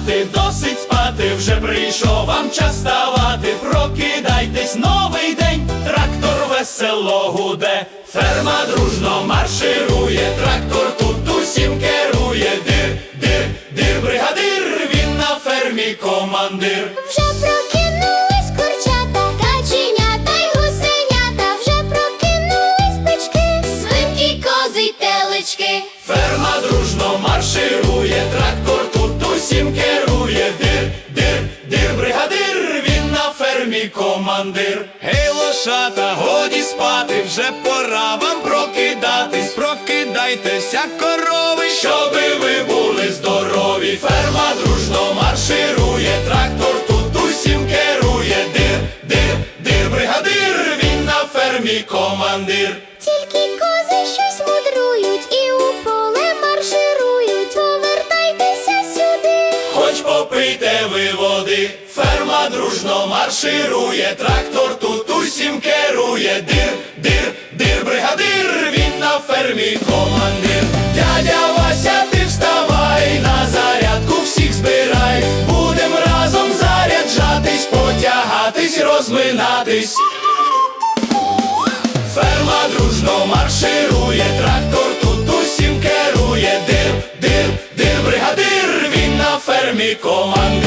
спати, досить спати, вже прийшов вам час ставати. Прокидайтесь, новий день, трактор весело гуде, ферма дружно марширує, трактор тут усім керує, дир, дир, дир, бригадир, він на фермі командир. Вже фермі командир. Гей, лошата, годі спати, вже пора вам прокидатись, прокидайтеся, корови, щоби ви були здорові. Ферма дружно марширує, трактор тут усім керує, дир, дир, дир, бригадир, він на фермі командир. Тільки кози щось мудрують і у поле марширують. Повертайтеся сюди. Хоч попийте ви води, Дружно марширує, трактор тут усім керує, дир, дир, дир, бригадир, він на фермі командир. Дядя Вася, ти вставай, на зарядку всіх збирай, будем разом заряджатись, потягатись, розминатись. Ферма дружно марширує, трактор тут усім керує, дир, дир, дир, бригадир, він на фермі командир.